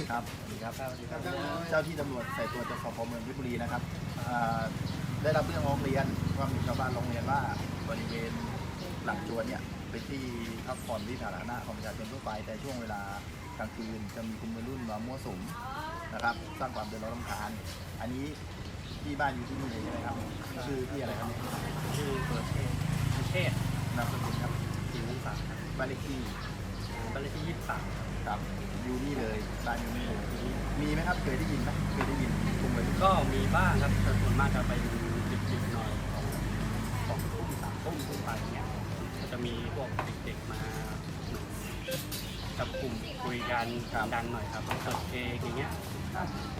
ครับครับสวัสดีครับ เจ้าที่ตำรวจใส่ตัวจสพเมืองเพชรบุรีนะครับได้รับเรื่องร้องเรียนว่ามีชาวบ้านร้องเรียนว่าบริเวณหลังจวนเนี่ยเป็นที่พักผ่อนที่สาธารณะของประชาชนทั่วไปแต่ช่วงเวลากลางคืนจะมีกลุ่มวัยรุ่นมามั่วสุมนะครับ สร้างความเดือดร้อนรำคาญ อันนี้ที่บ้านอยู่ที่นี่เลยใช่ไหมครับชื่อที่อะไรครับชื่อเปิดเทศเทศนามสกุลครับผิวสักบ้านเลขที่ บ้านเลขที่ยี่สิบสามครับอยู่นี่เลยบ้านอยู่นี่เลยมีไหมครับเคยได้ยินไหมเคยได้ยินกลุ่มวัยรุ่นก็มีบ้างครับแต่ส่วนมากจะไปดึกๆหน่อยสองทุ่มสามทุ่มขึ้นไปเนี่ยก็จะมีพวกเด็กๆมาจับกลุ่มคุยกันดังหน่อยครับเปิดเพลงอย่างเงี้ย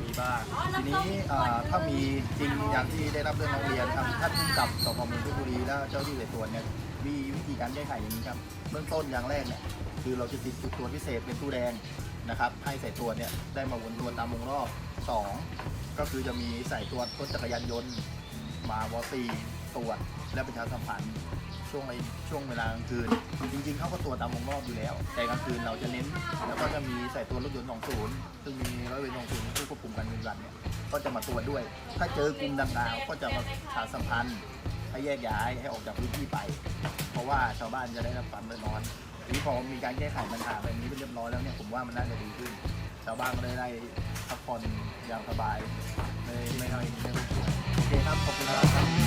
มีบ้างทีนี้เอ่อถ้ามีจริงอย่างที่ได้รับเรื่องร้องเรียนทางท่านผู้กำกับสพเมืองเพชรบุรีและเจ้าที่สายตรวจเนี่ย มีวิธีการแก้ไขอย่างนี้ครับ เบื้องต้นอย่างแรกเนี่ยคือเราจะติดจุดตรวพิเศษเป็นตู้แดงนะครับ ให้ใสายตรวเนี่ยได้มาวนตัวตามวงรอบสองก็คือจะมีใสายตรวรถจักรยานยนต์มาวอซีตรวจและประชาสัมพันธ์ช่วงในช่วงเวลากลางคืน จริงๆเขาก็ตรวจตามวงรอบอยู่แล้ว แต่กลางคืนเราจะเน้น แล้วก็จะมีใส่ตัวรถยนต์20ซึ่งมีร้อยเวร20ผู้ควบคุมการเงินรันเนี่ยก็จะมาตรวจด้วย ถ้าเจอกลุ่มดังกล่าวก็จะมาประชาสัมพันธ์ ให้แยกย้ายให้ออกจากพื้นที่ไป เพราะว่าชาวบ้านจะได้รับความเดือดร้อนทีนี้พอมีการแก้ไขปัญหาแบบนี้เป็นเรียบร้อยแล้วเนี่ยผมว่ามันน่าจะดีขึ้น ชาวบ้านก็ได้ได้พักผ่อนอย่างสบายไม่ไม่ไม่ไม่ต้องโอเคครับขอบคุณมาครับ